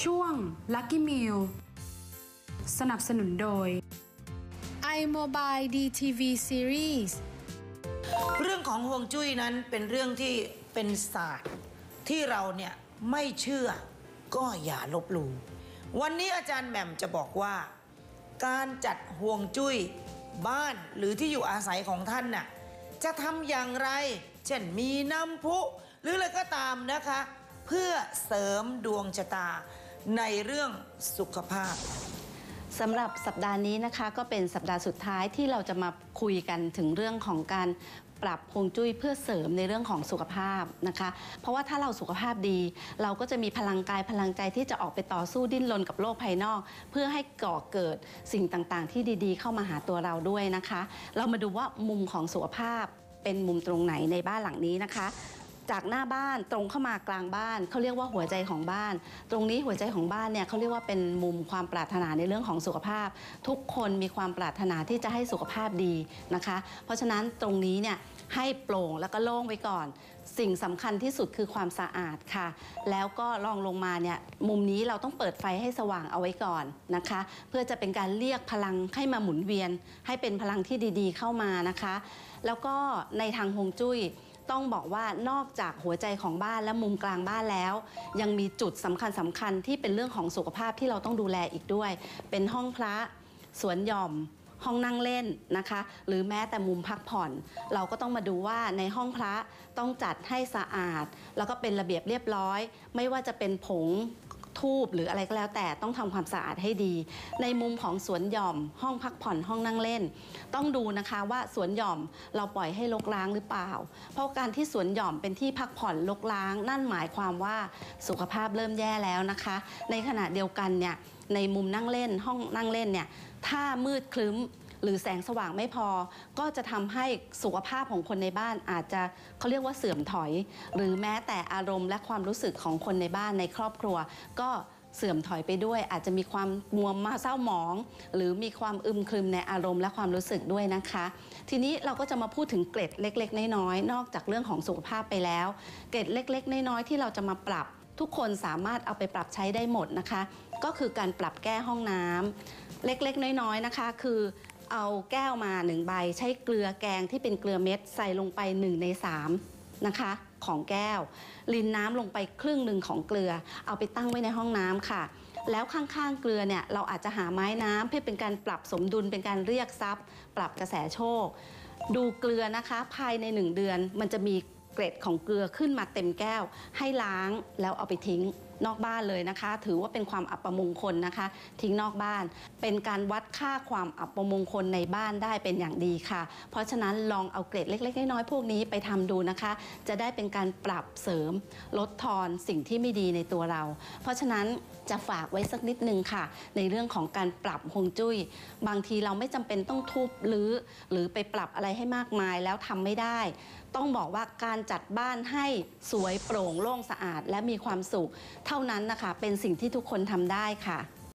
ช่วง Lucky Meal สนับสนุนโดย iMobile DTV Series เรื่องของห่วงจุ้ยนั้นเป็นเรื่องที่เป็นศาสตร์ ที่เราเนี่ยไม่เชื่อก็อย่าลบหลู่วันนี้อาจารย์แหม่มจะบอกว่า การจัดห่วงจุ้ยบ้านหรือที่อยู่อาศัยของท่านน่ะจะทำอย่างไร เช่นมีน้ำพุ หรืออะไรก็ตามนะคะ เพื่อเสริมดวงชะตา ในเรื่องสุขภาพ สำหรับสัปดาห์นี้นะคะก็เป็นสัปดาห์สุดท้ายที่เราจะมาคุยกันถึงเรื่องของการปรับฮวงจุ้ยเพื่อเสริมในเรื่องของสุขภาพนะคะ เพราะว่าถ้าเราสุขภาพดี เราก็จะมีพลังกายพลังใจที่จะออกไปต่อสู้ดิ้นรนกับโลกภายนอก เพื่อให้ก่อเกิดสิ่งต่างๆ ที่ดีๆ เข้ามาหาตัวเราด้วยนะคะ เรามาดูว่ามุมของสุขภาพเป็นมุมตรงไหนในบ้านหลังนี้นะคะ จากหน้าบ้านตรงเข้ามากลางบ้านเขาเรียกว่าหัวใจของบ้าน ตรงนี้หัวใจของบ้านเนี่ยเขาเรียกว่าเป็นมุมความปรารถนาในเรื่องของสุขภาพ ทุกคนมีความปรารถนาที่จะให้สุขภาพดีนะคะ เพราะฉะนั้นตรงนี้เนี่ยให้โปร่งแล้วก็โล่งไว้ก่อน สิ่งสำคัญที่สุดคือความสะอาดค่ะ แล้วก็ลองลงมาเนี่ยมุมนี้เราต้องเปิดไฟให้สว่างเอาไว้ก่อนนะคะ เพื่อจะเป็นการเรียกพลังให้มาหมุนเวียน ให้เป็นพลังที่ดีๆเข้ามานะคะ แล้วก็ในทางฮวงจุ้ย ต้องบอกว่านอกจากหัวใจของบ้านและมุมกลางบ้านแล้ว ยังมีจุดสำคัญสำคัญที่เป็นเรื่องของสุขภาพที่เราต้องดูแลอีกด้วย เป็นห้องพระสวนหย่อมห้องนั่งเล่นนะคะ หรือแม้แต่มุมพักผ่อน เราก็ต้องมาดูว่าในห้องพระต้องจัดให้สะอาด แล้วก็เป็นระเบียบเรียบร้อย ไม่ว่าจะเป็นผง ทูบหรืออะไรก็แล้วแต่ต้องทำความสะอาดให้ดี ในมุมของสวนหย่อม ห้องพักผ่อนห้องนั่งเล่น ต้องดูนะคะว่าสวนหย่อมเราปล่อยให้รกร้างหรือเปล่า เพราะการที่สวนหย่อมเป็นที่พักผ่อนรกร้าง นั่นหมายความว่าสุขภาพเริ่มแย่แล้วนะคะ ในขณะเดียวกันเนี่ยในมุมนั่งเล่นห้องนั่งเล่นเนี่ยถ้ามืดคลึ้ม หรือแสงสว่างไม่พอ ก็จะทำให้สุขภาพของคนในบ้านอาจจะเขาเรียกว่าเสื่อมถอย หรือแม้แต่อารมณ์และความรู้สึกของคนในบ้านในครอบครัว ก็เสื่อมถอยไปด้วย อาจจะมีความมัวมาเศร้าหมอง หรือมีความอึมครึมในอารมณ์และความรู้สึกด้วยนะคะ ทีนี้เราก็จะมาพูดถึงเกร็ดเล็ก ๆ น้อยๆนอกจากเรื่องของสุขภาพไปแล้ว เกร็ดเล็ก ๆ น้อยๆที่เราจะมาปรับ ทุกคนสามารถเอาไปปรับใช้ได้หมดนะคะ ก็คือการปรับแก้ห้องน้ำเล็ก ๆ น้อยๆนะคะ คือ เอาแก้วมาหนึ่งใบ ใช้เกลือแกงที่เป็นเกลือเม็ดใส่ลงไป1ใน3นะคะของแก้ว ลินน้ำลงไปครึ่งหนึ่งของเกลือ เอาไปตั้งไว้ในห้องน้ำค่ะ แล้วข้างๆเกลือเนี่ยเราอาจจะหาไม้น้ำเพื่อเป็นการปรับสมดุลเป็นการเรียกทรัพย์ ปรับกระแสโชค ดูเกลือนะคะภายใน1เดือนมันจะมีเกร็ดของเกลือขึ้นมาเต็มแก้ว ให้ล้างแล้วเอาไปทิ้ง นอกบ้านเลยนะคะ ถือว่าเป็นความอัปมงคลนะคะ ทิ้งนอกบ้าน เป็นการวัดค่าความอัปมงคลในบ้านได้เป็นอย่างดีค่ะ เพราะฉะนั้นลองเอาเกร็ดเล็ก ๆ น้อยๆพวกนี้ไปทำดูนะคะ จะได้เป็นการปรับเสริม ลดทอนสิ่งที่ไม่ดีในตัวเรา เพราะฉะนั้นจะฝากไว้สักนิดนึงค่ะ ในเรื่องของการปรับฮวงจุ้ย บางทีเราไม่จำเป็นต้องทุบหรือ หรือไปปรับอะไรให้มากมายแล้วทำไม่ได้ ต้องบอกว่าการจัดบ้านให้สวยโปร่งโล่งสะอาดและมีความสุขเท่านั้นนะคะ เป็นสิ่งที่ทุกคนทำได้ค่ะ